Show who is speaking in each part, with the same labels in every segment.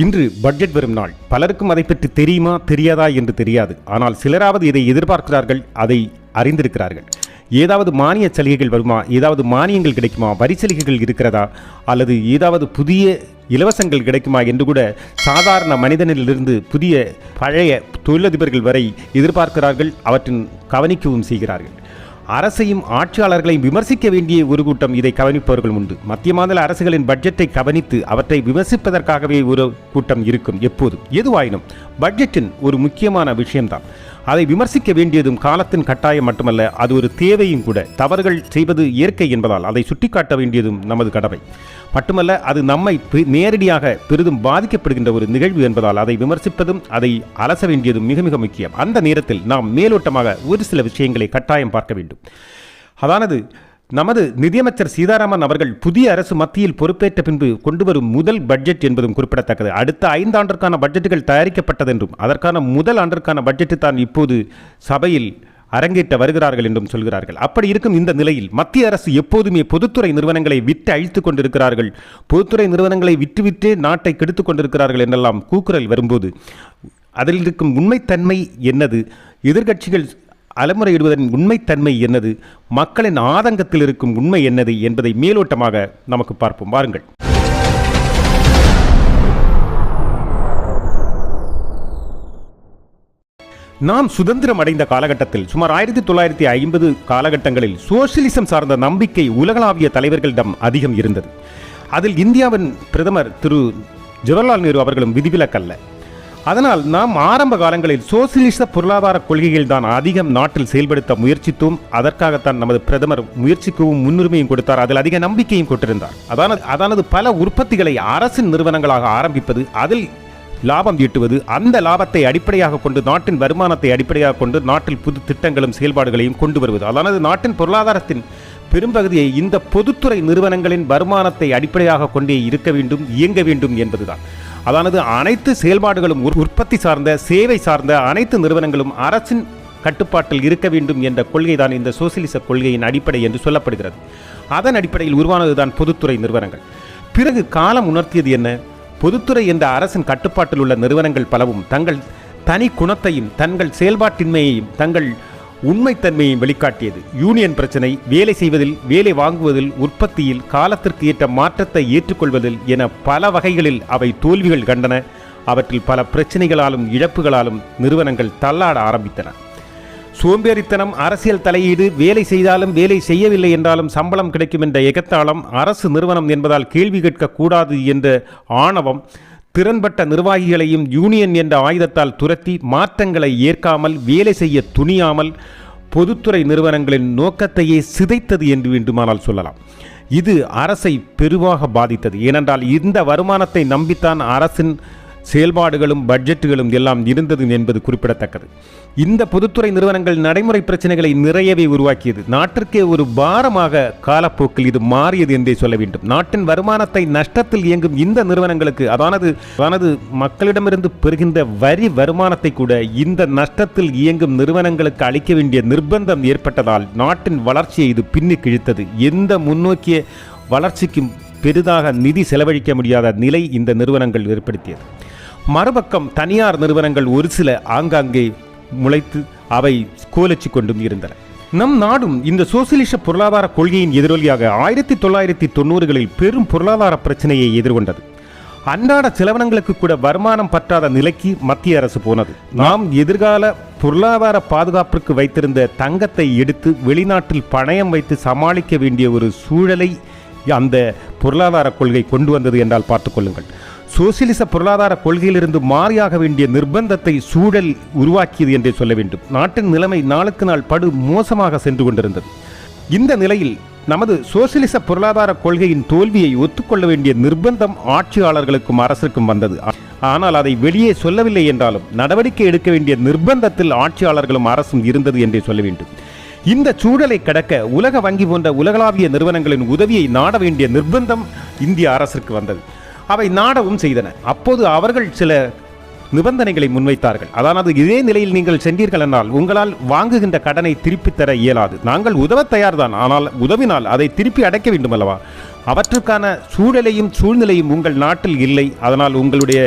Speaker 1: இன்று பட்ஜெட் வரும் நாள். பலருக்கும் அதை பற்றி தெரியுமா தெரியாதா என்று தெரியாது. ஆனால் சிலராவது இதை எதிர்பார்க்கிறார்கள் அதை அறிந்திருக்கிறார்கள். ஏதாவது மானிய சலுகைகள் வருமா ஏதாவது மானியங்கள் கிடைக்குமா வரி சலுகைகள் இருக்கிறதா அல்லது ஏதாவது புதிய இலவசங்கள் கிடைக்குமா என்று கூட சாதாரண மனிதனிலிருந்து புதிய பழைய தொழிலதிபர்கள் வரை எதிர்பார்க்கிறார்கள் அவற்றின் கவனிக்கவும் செய்கிறார்கள். அரசையும் ஆட்சியாளர்களையும் விமர்சிக்க வேண்டிய ஒரு கூட்டம் இதை கவனிப்பவர்கள் உண்டு. மத்திய மாநில அரசுகளின் பட்ஜெட்டை கவனித்து அவற்றை விமர்சிப்பதற்காகவே ஒரு கூட்டம் இருக்கும் எப்போதும். எதுவாயினும் பட்ஜெட்டின் ஒரு முக்கியமான விஷயம்தான். அதை விமர்சிக்க வேண்டியதும் காலத்தின் கட்டாயம் மட்டுமல்ல அது ஒரு தேவையும் கூட. தவறுகள் செய்வது இயற்கை என்பதால் அதை சுட்டிக்காட்ட வேண்டியதும் நமது கடமை. மட்டுமல்ல அது நம்மை நேரடியாக பெரிதும் பாதிக்கப்படுகின்ற ஒரு நிகழ்வு என்பதால் அதை விமர்சிப்பதும் அதை அலச வேண்டியதும் மிக மிக முக்கியம். அந்த நேரத்தில் நாம் மேலோட்டமாக ஒரு சில விஷயங்களை கட்டாயம் பார்க்க வேண்டும். அதானது நமது நிதியமைச்சர் சீதாராமன் அவர்கள் புதிய அரசு மத்தியில் பொறுப்பேற்ற பின்பு கொண்டு வரும் முதல் பட்ஜெட் என்பதும் குறிப்பிடத்தக்கது. அடுத்த ஐந்தாண்டிற்கான பட்ஜெட்டுகள் தயாரிக்கப்பட்டதென்றும் அதற்கான முதல் ஆண்டிற்கான பட்ஜெட்டு தான் இப்போது சபையில் அரங்கேற்ற வருகிறார்கள் என்றும் சொல்கிறார்கள். அப்படி இருக்கும் இந்த நிலையில் மத்திய அரசு எப்போதுமே பொதுத்துறை நிறுவனங்களை விட்டு அழித்துக் கொண்டிருக்கிறார்கள். பொதுத்துறை நிறுவனங்களை விட்டுவிட்டே நாட்டை கெடுத்துக் கொண்டிருக்கிறார்கள் என்றெல்லாம் கூக்குரல் வரும்போது அதில் இருக்கும் உண்மைத்தன்மை என்னது? எதிர்க்கட்சிகள் அலமுறையிடுவதன் உண்மைத்தன்மை என்னது? மக்களின் ஆதங்கத்தில் இருக்கும் உண்மை என்னது? என்பதை மேலோட்டமாக நமக்கு பார்ப்போம். வாருங்கள். நாம் சுதந்திரம் அடைந்த காலகட்டத்தில் சுமார் ஆயிரத்தி தொள்ளாயிரத்தி ஐம்பது காலகட்டங்களில் சோசியலிசம் சார்ந்த நம்பிக்கை உலகளாவிய தலைவர்களிடம் அதிகம் இருந்தது. அதில் இந்தியாவின் பிரதமர் திரு. ஜவஹர்லால் நேரு அவர்களும் விதிவிலக்கல்ல. அதனால் நாம் ஆரம்ப காலங்களில் சோசியலிச பொருளாதார கொள்கையில் தான் அதிகம் நாட்டில் செயல்படுத்த முயற்சித்தும் அதற்காகத்தான் நமது பிரதமர் முயற்சிக்கவும் முன்னுரிமையும் கொடுத்தார். அதில் அதிக நம்பிக்கையும் கொண்டிருந்தார். அதானது அதானது பல உற்பத்திகளை அரசின் நிறுவனங்களாக ஆரம்பிப்பது அதில் லாபம் ஈட்டுவது அந்த லாபத்தை அடிப்படையாக கொண்டு நாட்டின் வருமானத்தை அடிப்படையாக கொண்டு நாட்டில் புது திட்டங்களும் செயல்பாடுகளையும் கொண்டு வருவது. அதானது நாட்டின் பொருளாதாரத்தின் பெரும்பகுதியை இந்த பொதுத்துறை நிறுவனங்களின் வருமானத்தை அடிப்படையாக கொண்டே இருக்க வேண்டும் இயங்க வேண்டும் என்பதுதான். அதானது அனைத்து செயல்பாடுகளும் உற்பத்தி சார்ந்த சேவை சார்ந்த அனைத்து நிறுவனங்களும் அரசின் கட்டுப்பாட்டில் இருக்க வேண்டும் என்ற கொள்கைதான் இந்த சோசியலிச கொள்கையின் அடிப்படை என்று சொல்லப்படுகிறது. அதன் அடிப்படையில் உருவானதுதான் பொதுத்துறை நிறுவனங்கள். பிறகு காலம் உணர்த்தியது என்ன? பொதுத்துறை என்ற அரசின் கட்டுப்பாட்டில் உள்ள நிறுவனங்கள் பலவும் தங்கள் தனி குணத்தையும் தங்கள் செயல்பாட்டின்மையையும் தங்கள் உண்மைத்தன்மையையும் வெளிக்காட்டியது. யூனியன் பிரச்சனை வேலை செய்வதில் வேலை வாங்குவதில் உற்பத்தியில் காலத்திற்கு ஏற்ற மாற்றத்தை ஏற்றுக்கொள்வதில் என பல வகைகளில் அவை தோல்விகள் கண்டன. அவற்றில் பல பிரச்சனைகளாலும் இழப்புகளாலும் நிறுவனங்கள் தள்ளாட ஆரம்பித்தன. சோம்பேறித்தனம் அரசியல் தலையீடு வேலை செய்தாலும் வேலை செய்யவில்லை என்றாலும் சம்பளம் கிடைக்கும் என்ற எகத்தாளம் அரசு நிறுவனம் என்பதால் கேள்வி கேட்கக்கூடாது என்ற ஆணவம் திறன்பட்ட நிர்வாகிகளையும் யூனியன் என்ற ஆயுதத்தால் துரத்தி மாற்றங்களை ஏற்காமல் வேலை செய்ய துணியாமல் பொதுத்துறை நிறுவனங்களின் நோக்கத்தையே சிதைத்தது என்று வேண்டுமானால் சொல்லலாம். இது அரசை பெருவாக பாதித்தது. ஏனென்றால் இந்த வருமானத்தை நம்பித்தான் அரசின் செயல்பாடுகளும் பட்ஜெட்டுகளும் எல்லாம் இருந்தது என்பது குறிப்பிடத்தக்கது. இந்த பொதுத்துறை நிறுவனங்கள் நடைமுறை பிரச்சனைகளை நிறையவே உருவாக்கியது. நாட்டிற்கே ஒரு பாரமாக காலப்போக்கில் இது மாறியது என்றே சொல்ல வேண்டும். நாட்டின் வருமானத்தை நஷ்டத்தில் இயங்கும் இந்த நிறுவனங்களுக்கு அதானது அதானது மக்களிடமிருந்து பெறுகின்ற வரி வருமானத்தை கூட இந்த நஷ்டத்தில் இயங்கும் நிறுவனங்களுக்கு அளிக்க வேண்டிய நிர்பந்தம் ஏற்பட்டதால் நாட்டின் வளர்ச்சியை இது பின்னி கிழித்தது. எந்த முன்னோக்கிய வளர்ச்சிக்கும் பெரிதாக நிதி செலவழிக்க முடியாத நிலை இந்த நிறுவனங்கள் ஏற்படுத்தியது. மறுபக்கம் தனியார் நிறுவனங்கள் ஒரு சில ஆங்காங்கே முளைத்து அவை கோலச்சு கொண்டும் இருந்தன. நம் நாடும் இந்த சோசியலிச பொருளாதார கொள்கையின் எதிரொலியாக ஆயிரத்தி தொள்ளாயிரத்தி தொண்ணூறுகளில் பெரும் பொருளாதார பிரச்சனையை எதிர்கொண்டது. அன்றாட செலவினங்களுக்கு கூட வருமானம் பற்றாத நிலைக்கு மத்திய அரசு போனது. நாம் எதிர்கால பொருளாதார பாதுகாப்பிற்கு வைத்திருந்த தங்கத்தை எடுத்து வெளிநாட்டில் பணயம் வைத்து சமாளிக்க வேண்டிய ஒரு சூழலை அந்த பொருளாதார கொள்கை கொண்டு வந்தது என்றால் பார்த்துக்கொள்ளுங்கள் சோசியலிச பொருளாதார கொள்கையிலிருந்து மாறியாக வேண்டிய நிர்பந்தத்தை சூழல் உருவாக்கியது என்றே சொல்ல வேண்டும். நாட்டின் நிலைமை நாளுக்கு நாள் படு மோசமாக சென்று கொண்டிருந்தது. இந்த நிலையில் நமது சோசியலிச பொருளாதார கொள்கையின் தோல்வியை ஒத்துக்கொள்ள வேண்டிய நிர்பந்தம் ஆட்சியாளர்களுக்கும் அரசுக்கும் வந்தது. ஆனால் அதை வெளியே சொல்லவில்லை என்றாலும் நடவடிக்கை எடுக்க வேண்டிய நிர்பந்தத்தில் ஆட்சியாளர்களும் அரசும் இருந்தது என்றே சொல்ல வேண்டும். இந்த சூழலை கடக்க உலக வங்கி போன்ற உலகளாவிய நிறுவனங்களின் உதவியை நாட வேண்டிய நிர்பந்தம் இந்திய அரசிற்கு வந்தது. அவை நாடவும் செய்தன. அப்போது அவர்கள் சில நிபந்தனைகளை முன்வைத்தார்கள். அதாவது இதே நிலையில் நீங்கள் சென்றீர்கள் என்றால் உங்களால் வாங்குகின்ற கடனை திருப்பித் தர இயலாது. நாங்கள் உதவ தயார்தான் ஆனால் உதவினால் அதை திருப்பி அடைக்க வேண்டும் அல்லவா அவற்றுக்கான சூழலையும் சூழ்நிலையும் உங்கள் நாட்டில் இல்லை. அதனால் உங்களுடைய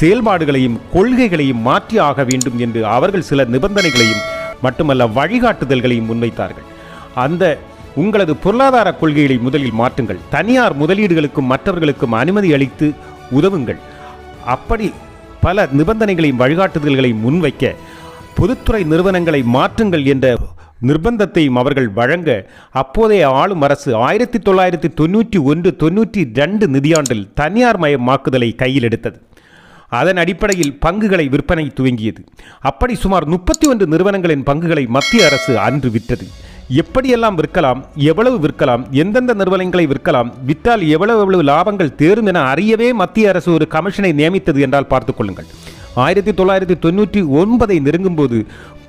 Speaker 1: செயல்பாடுகளையும் கொள்கைகளையும் மாற்றி ஆக வேண்டும் என்று அவர்கள் சில நிபந்தனைகளையும் மட்டுமல்ல வழிகாட்டுதல்களையும் முன்வைத்தார்கள். அந்த உங்களது பொருளாதார கொள்கைகளை முதலில் மாற்றுங்கள். தனியார் முதலீடுகளுக்கும் மற்றவர்களுக்கும் அனுமதி அளித்து உதவுங்கள். அப்படி பல நிபந்தனைகளையும் வழிகாட்டுதல்களையும் முன்வைக்க பொதுத்துறை நிறுவனங்களை மாற்றுங்கள் என்ற நிர்பந்தத்தையும் அவர்கள் வழங்க அப்போதைய ஆளும் அரசு ஆயிரத்தி தொள்ளாயிரத்தி தொண்ணூற்றி ஒன்று தொண்ணூற்றி ரெண்டு நிதியாண்டில் தனியார் மயமாக்குதலை கையில் எடுத்தது. அதன் அடிப்படையில் பங்குகளை விற்பனை துவங்கியது. அப்படி சுமார் முப்பத்தி ஒன்று நிறுவனங்களின் பங்குகளை மத்திய அரசு அன்று விற்றது. எப்படியெல்லாம் விற்கலாம் எவ்வளவு விற்கலாம் எந்தெந்த நிறுவனங்களை விற்கலாம் விற்றால் எவ்வளவு எவ்வளவு லாபங்கள் தேரும் என அறியவே மத்திய அரசு ஒரு கமிஷனை நியமித்தது என்றால் பார்த்துக் கொள்ளுங்கள். ஆயிரத்தி தொள்ளாயிரத்தி தொண்ணூற்றி ஒன்பதை நெருங்கும்போது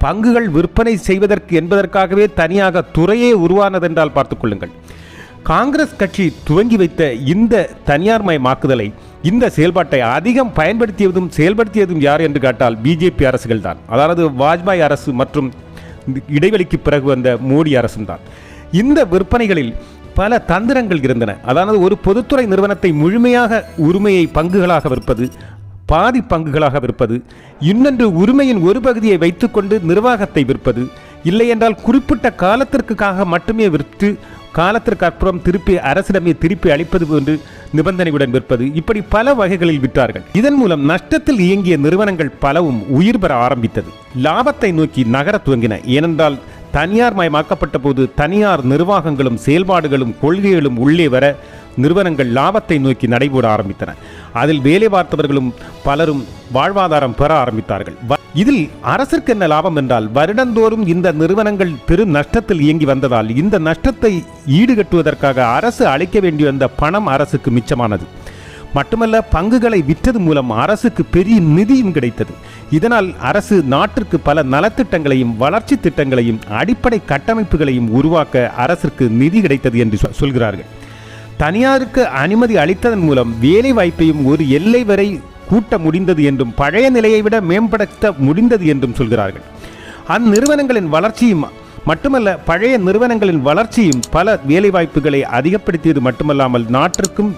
Speaker 1: பங்குகள் விற்பனை செய்வதற்கு என்பதற்காகவே தனியாக துறையே உருவானதென்றால் பார்த்துக் கொள்ளுங்கள். காங்கிரஸ் கட்சி துவங்கி வைத்த இந்த தனியார் மயமாக்குதலை இந்த செயல்பாட்டை அதிகம் பயன்படுத்தியதும் செயல்படுத்தியதும் யார் என்று கேட்டால் பிஜேபி அரசுகள் தான் அதாவது வாஜ்பாய் அரசு மற்றும் இடைவெளிக்கு பிறகு வந்த மோடி அரசும் தான் இந்த விற்பனைகளில் பல தந்திரங்கள் இருந்தன. அதாவது ஒரு பொதுத்துறை நிறுவனத்தை முழுமையாக உரிமையை பங்குகளாக விற்பது பாதி பங்குகளாக விற்பது இன்னொன்று உரிமையின் ஒரு பகுதியை வைத்துக்கொண்டு நிர்வாகத்தை விற்பது இல்லை என்றால் குறிப்பிட்ட காலத்திற்காக மட்டுமே விற்று காலத்திற்கு அப்புறம் திருப்பி அரசிடமே திருப்பி அளிப்பது போன்று நிபந்தனையுடன் விற்பது இப்படி பல வகைகளில் விற்றார்கள். இதன் மூலம் நஷ்டத்தில் இயங்கிய நிறுவனங்கள் பலவும் உயிர் பெற ஆரம்பித்தது. லாபத்தை நோக்கி நகர துவங்கின. ஏனென்றால் தனியார் மயமாக்கப்பட்ட போது தனியார் நிர்வாகங்களும் செயல்பாடுகளும் கொள்கைகளும் உள்ளே வர நிறுவனங்கள் லாபத்தை நோக்கி நடைபோட ஆரம்பித்தன. அதில் வேலை பார்த்தவர்களும் பலரும் வாழ்வாதாரம் பெற ஆரம்பித்தார்கள். இதில் அரசிற்கு என்ன லாபம் என்றால் வருடந்தோறும் இந்த நிறுவனங்கள் பெரும் நஷ்டத்தில் இயங்கி வந்ததால் இந்த நஷ்டத்தை ஈடுகட்டுவதற்காக அரசு அளிக்க வேண்டிய வந்த பணம் அரசுக்கு மிச்சமானது. மட்டுமல்ல பங்குகளை விற்றது மூலம் அரசுக்கு பெரிய நிதியும் கிடைத்தது. இதனால் அரசு நாட்டிற்கு பல நலத்திட்டங்களையும் வளர்ச்சி திட்டங்களையும் அடிப்படை கட்டமைப்புகளையும் உருவாக்க அரசிற்கு நிதி கிடைத்தது என்று சொல்கிறார்கள். தனியாருக்கு அனுமதி அளித்ததன் மூலம் வேலை வாய்ப்பையும் ஒரு எல்லை வரை கூட்ட முடிந்தது என்றும் பழைய நிலையை விட மேம்படுத்த முடிந்தது என்றும் சொல்கிறார்கள். அந்நிறுவனங்களின் வளர்ச்சியும் மட்டுமல்ல பழைய நிறுவனங்களின் வளர்ச்சியும் பல வேலைவாய்ப்புகளை அதிகப்படுத்தியது மட்டுமல்லாமல் நாட்டிற்கும்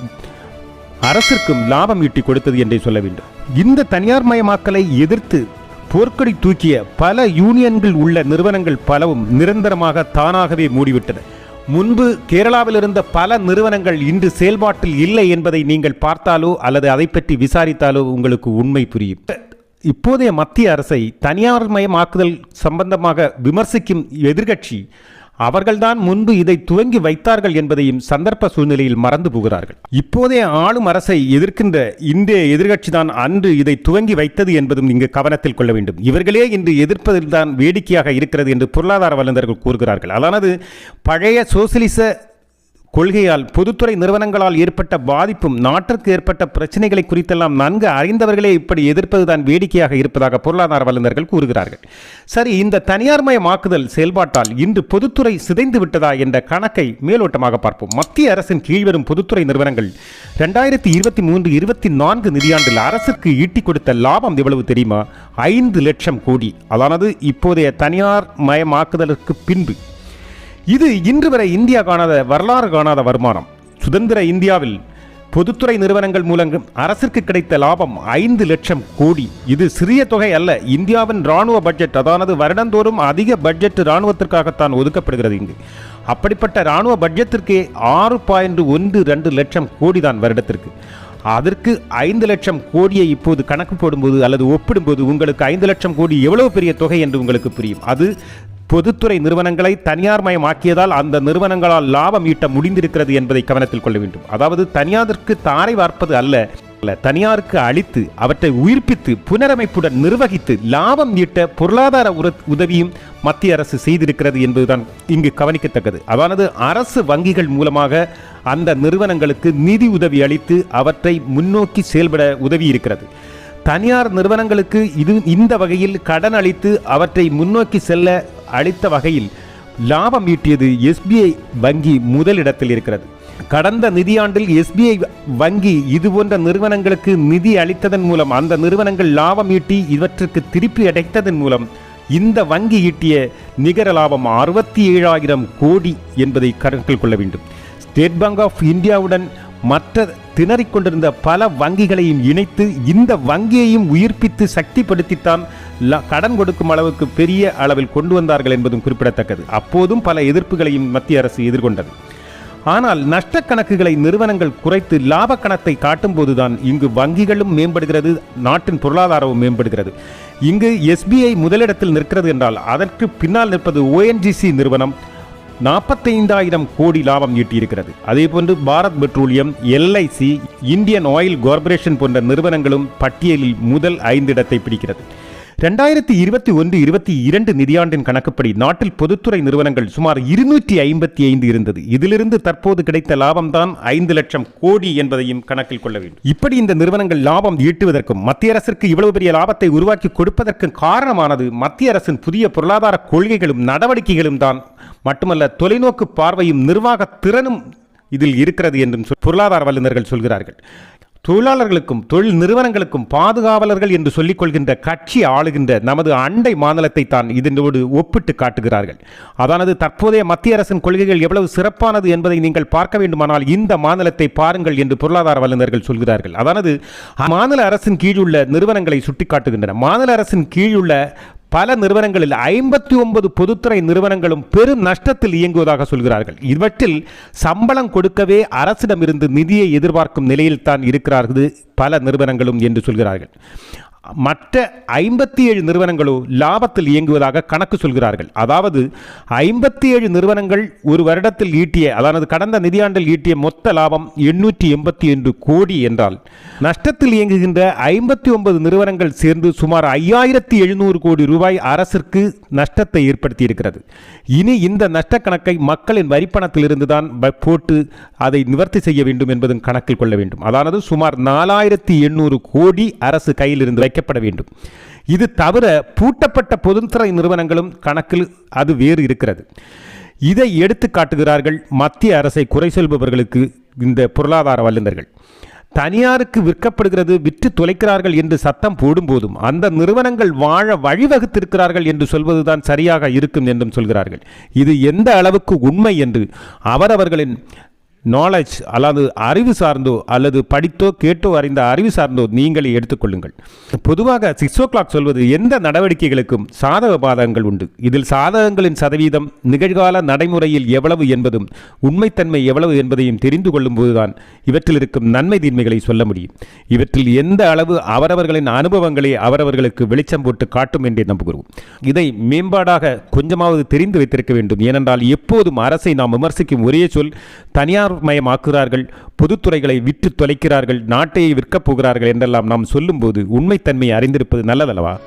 Speaker 1: அரசிற்கும் லாபம் ஈட்டி கொடுத்தது என்றே சொல்ல வேண்டும். இந்த தனியார் மயமாக்கலை எதிர்த்து போர்க்கடி தூக்கிய பல யூனியன்கள் உள்ள நிறுவனங்கள் பலவும் நிரந்தரமாக தானாகவே மூடிவிட்டன. முன்பு கேரளாவில் இருந்த பல நிறுவனங்கள் இன்று செயல்பாட்டில் இல்லை என்பதை நீங்கள் பார்த்தாலோ அல்லது அதை பற்றி விசாரித்தாலோ உங்களுக்கு உண்மை புரியும். இப்போதைய மத்திய அரசை தனியார் மயமாக்குதல் சம்பந்தமாக விமர்சிக்கும் எதிர்கட்சி அவர்கள்தான் முன்பு இதை துவங்கி வைத்தார்கள் என்பதையும் சந்தர்ப்ப சூழ்நிலையில் மறந்து போகிறார்கள். இப்போதே ஆளும் அரசை எதிர்க்கின்ற இன்றைய எதிர்கட்சிதான் அன்று இதை துவங்கி வைத்தது என்பதும் இங்கு கவனத்தில் கொள்ள வேண்டும். இவர்களே இன்று எதிர்ப்பதில்தான் வேடிக்கையாக இருக்கிறது என்று பொருளாதார வல்லுநர்கள் கூறுகிறார்கள். அதானது பழைய சோசியலிச கொள்கையால் பொதுத்துறை நிறுவனங்களால் ஏற்பட்ட பாதிப்பும் நாட்டிற்கு ஏற்பட்ட பிரச்சனைகளை குறித்தெல்லாம் நன்கு அறிந்தவர்களே இப்படி எதிர்ப்பதுதான் வேடிக்கையாக இருப்பதாக பொருளாதார வல்லுநர்கள் கூறுகிறார்கள். சரி இந்த தனியார்மயமாக்குதல் செயல்பாட்டால் இன்று பொதுத்துறை சிதைந்து விட்டதா என்ற கணக்கை மேலோட்டமாக பார்ப்போம். மத்திய அரசின் கீழ்வரும் பொதுத்துறை நிறுவனங்கள் ரெண்டாயிரத்தி இருபத்தி மூன்று இருபத்தி நான்கு நிதியாண்டில் அரசுக்கு ஈட்டிக் கொடுத்த லாபம் எவ்வளவு தெரியுமா? ஐந்து லட்சம் கோடி. அதானது இப்போதைய தனியார் மயமாக்குதலுக்கு பின்பு இது இன்று வரை இந்தியா காணாத வரலாறு காணாத வருமானம். சுதந்திர இந்தியாவில் பொதுத்துறை நிறுவனங்கள் மூலம் அரசிற்கு கிடைத்த லாபம் ஐந்து லட்சம் கோடி. இது சிறிய தொகை அல்ல இந்தியாவின் ராணுவ பட்ஜெட் அதானது வருடந்தோறும் அதிக பட்ஜெட் ராணுவத்திற்காகத்தான் ஒதுக்கப்படுகிறது இங்கு. அப்படிப்பட்ட ராணுவ பட்ஜெட்டிற்கே ஆறு பாயிண்ட் ஒன்று ரெண்டு லட்சம் கோடி தான் வருடத்திற்கு. அதற்கு ஐந்து லட்சம் கோடியை இப்போது கணக்கு போடும்போது அல்லது ஒப்பிடும்போது உங்களுக்கு ஐந்து லட்சம் கோடி எவ்வளவு பெரிய தொகை என்று உங்களுக்கு புரியும். அது பொதுத்துறை நிறுவனங்களை தனியார் மயமாக்கியதால் அந்த நிறுவனங்களால் லாபம் ஈட்ட முடிந்திருக்கிறது என்பதை கவனத்தில் கொள்ள வேண்டும். அதாவது தனியாருக்கு தாரை வார்ப்பது அல்ல தனியாருக்கு அளித்து அவற்றை உயிர்ப்பித்து புனரமைப்புடன் நிர்வகித்து லாபம் ஈட்ட பொருளாதார உதவியும் மத்திய அரசு செய்திருக்கிறது என்பதுதான் இங்கு கவனிக்கத்தக்கது. அதானது அரசு வங்கிகள் மூலமாக அந்த நிறுவனங்களுக்கு நிதி உதவி அளித்து அவற்றை முன்னோக்கி செயல்பட உதவி இருக்கிறது தனியார் நிறுவனங்களுக்கு இது இந்த வகையில் கடன் அளித்து அவற்றை முன்னோக்கி செல்ல அளித்த வகையில் லாபம் ஈட்டியது எஸ்பிஐ வங்கி முதலிடத்தில் இருக்கிறது. கடந்த நிதியாண்டில் எஸ்பிஐ வங்கி இது போன்ற நிறுவனங்களுக்கு நிதி அளித்ததன் மூலம் அந்த நிறுவனங்கள் லாபம் ஈட்டி இவற்றுக்கு திருப்பி அடைத்ததன் மூலம் இந்த வங்கி ஈட்டிய நிகர லாபம் அறுபத்தி ஏழாயிரம் கோடி என்பதை கருத்தில் கொள்ள வேண்டும். ஸ்டேட் பேங்க் ஆஃப் இந்தியாவுடன் மற்ற திணறிக் கொண்டிருந்த பல வங்கிகளையும் இணைத்து இந்த வங்கியையும் உயிர்ப்பித்து சக்திப்படுத்தித்தான் கடன் கொடுக்கும் அளவுக்கு பெரிய அளவில் கொண்டு வந்தார்கள் என்பதும் குறிப்பிடத்தக்கது. அப்போதும் பல எதிர்ப்புகளையும் மத்திய அரசு எதிர்கொண்டது. ஆனால் நஷ்ட கணக்குகளை நிறுவனங்கள் குறைத்து லாப கணத்தை காட்டும்போதுதான் இங்கு வங்கிகளும் மேம்படுகிறது நாட்டின் பொருளாதாரமும் மேம்படுகிறது. இங்கு எஸ்பிஐ முதலிடத்தில் நிற்கிறது என்றால் அதற்கு பின்னால் நிற்பது ஓஎன்ஜிசி நிறுவனம் நாற்பத்தைந்தாயிரம் கோடி லாபம் ஈட்டியிருக்கிறது. அதேபோன்று Bharat petroleum LIC Indian oil corporation போன்ற நிறுவனங்களும் பட்டியலில் முதல் ஐந்து இடத்தை பிடிக்கிறது. ரெண்டாயிரத்தி இருபத்தி ஒன்று இருபத்தி இரண்டு நிதியாண்டின் கணக்குப்படி நாட்டில் பொதுத்துறை நிறுவனங்கள் சுமார் இருநூற்றி ஐம்பத்தி ஐந்து இருந்தது. இதிலிருந்து தற்போது கிடைத்த லாபம்தான் ஐந்து லட்சம் கோடி என்பதையும் கணக்கில் கொள்ள வேண்டும். இப்படி இந்த நிறுவனங்கள் லாபம் ஈட்டுவதற்கும் மத்திய அரசிற்கு இவ்வளவு பெரிய லாபத்தை உருவாக்கி கொடுப்பதற்கு காரணமானது மத்திய அரசின் புதிய பொருளாதார கொள்கைகளும் நடவடிக்கைகளும் தான். மட்டுமல்ல தொலைநோக்கு பார்வையும் நிர்வாக திறனும் இதில் இருக்கிறது என்றும் சொல்- பொருளாதார வல்லுநர்கள் சொல்கிறார்கள். தொழிலாளர்களுக்கும் தொழில் நிறுவனங்களுக்கும் பாதுகாவலர்கள் என்று சொல்லிக் கொள்கின்ற கட்சி ஆளுகின்ற நமது அண்டை மாநிலத்தை தான் இதனோடு ஒப்பிட்டு காட்டுகிறார்கள். அதானது தற்போதைய மத்திய அரசின் கொள்கைகள் எவ்வளவு சிறப்பானது என்பதை நீங்கள் பார்க்க வேண்டுமானால் இந்த மாநிலத்தை பாருங்கள் என்று பொருளாதார வல்லுநர்கள் சொல்கிறார்கள். அதானது மாநில அரசின் கீழுள்ள நிறுவனங்களை சுட்டிக்காட்டுகின்றன. மாநில அரசின் கீழுள்ள பல நிறுவனங்களில் ஐம்பத்தி ஒன்பது பொதுத்துறை நிறுவனங்களும் பெரும் நஷ்டத்தில் இயங்குவதாக சொல்கிறார்கள். இவற்றில் சம்பளம் கொடுக்கவே அரசிடமிருந்து நிதியை எதிர்பார்க்கும் நிலையில் தான் இருக்கிறார்கள் பல நிறுவனங்களும் என்று சொல்கிறார்கள். மற்ற ஐம்பத்தி ஏழு நிறுவனங்களோ லாபத்தில் இயங்குவதாக கணக்கு சொல்கிறார்கள். அதாவது ஐம்பத்தி ஏழு நிறுவனங்கள் ஒரு வருடத்தில் ஈட்டிய அதாவது கடந்த நிதியாண்டில் ஈட்டிய மொத்த லாபம் எண்ணூற்றி எண்பத்தி ஒன்று கோடி என்றால் நஷ்டத்தில் இயங்குகின்ற ஐம்பத்தி ஒன்பது நிறுவனங்கள் சேர்ந்து சுமார் ஐயாயிரத்தி எழுநூறு கோடி ரூபாய் அரசிற்கு நஷ்டத்தை ஏற்படுத்தி இருக்கிறது இனி இந்த நஷ்ட கணக்கை மக்களின் வரிப்பணத்திலிருந்து தான் போட்டு அதை நிவர்த்தி செய்ய வேண்டும் என்பதும் கணக்கில் கொள்ள வேண்டும். அதானது சுமார் நாலாயிரத்தி எண்ணூறு கோடி அரசு கையில் இருந்து வைக்கப்பட வேண்டும். இது தவிர பூட்டப்பட்ட பொதுத்துறை நிறுவனங்களும் கணக்கில் அது வேறு இருக்கிறது. இதை எடுத்து காட்டுகிறார்கள் மத்திய அரசை குறை சொல்பவர்களுக்கு இந்த பொருளாதார வல்லுநர்கள். தனியாருக்கு விற்கப்படுகிறது விற்று தொலைக்கிறார்கள் என்று சத்தம் போடும்போதும் அந்த நிறுவனங்கள் வாழ வழிவகுத்திருக்கிறார்கள் என்று சொல்வதுதான் சரியாக இருக்கும் என்றும் சொல்கிறார்கள். இது எந்த அளவுக்கு உண்மை என்று அவரவர்களின் நாலேஜ் அல்லது அறிவு சார்ந்தோ அல்லது படித்தோ கேட்டோ அறிந்த அறிவு சார்ந்தோ நீங்களே எடுத்துக்கொள்ளுங்கள். பொதுவாக சிக்ஸ் ஓ கிளாக் சொல்வது எந்த நடவடிக்கைகளுக்கும் சாதக பாதகங்கள் உண்டு. இதில் சாதகங்களின் சதவீதம் நிகழ்கால நடைமுறையில் எவ்வளவு என்பதும் உண்மைத்தன்மை எவ்வளவு என்பதையும் தெரிந்து கொள்ளும் போதுதான் இவற்றில் இருக்கும் நன்மை தீன்மைகளை சொல்ல முடியும். இவற்றில் எந்த அளவு அவரவர்களின் அனுபவங்களை அவரவர்களுக்கு வெளிச்சம் போட்டு காட்டும் என்றே நம்புகிறோம். இதை மேம்பாடாக கொஞ்சமாவது தெரிந்து வைத்திருக்க வேண்டும். ஏனென்றால் எப்போதும் அரசை நாம் விமர்சிக்கும் ஒரே சொல் தனியார் மயமாக்குகிறார்கள் பொதுத்துறைகளை விற்று தொலைக்கிறார்கள் நாட்டையை விற்கப் போகிறார்கள் என்றெல்லாம் நாம் சொல்லும்போது உண்மைத்தன்மையை அறிந்திருப்பது நல்லதல்லவா?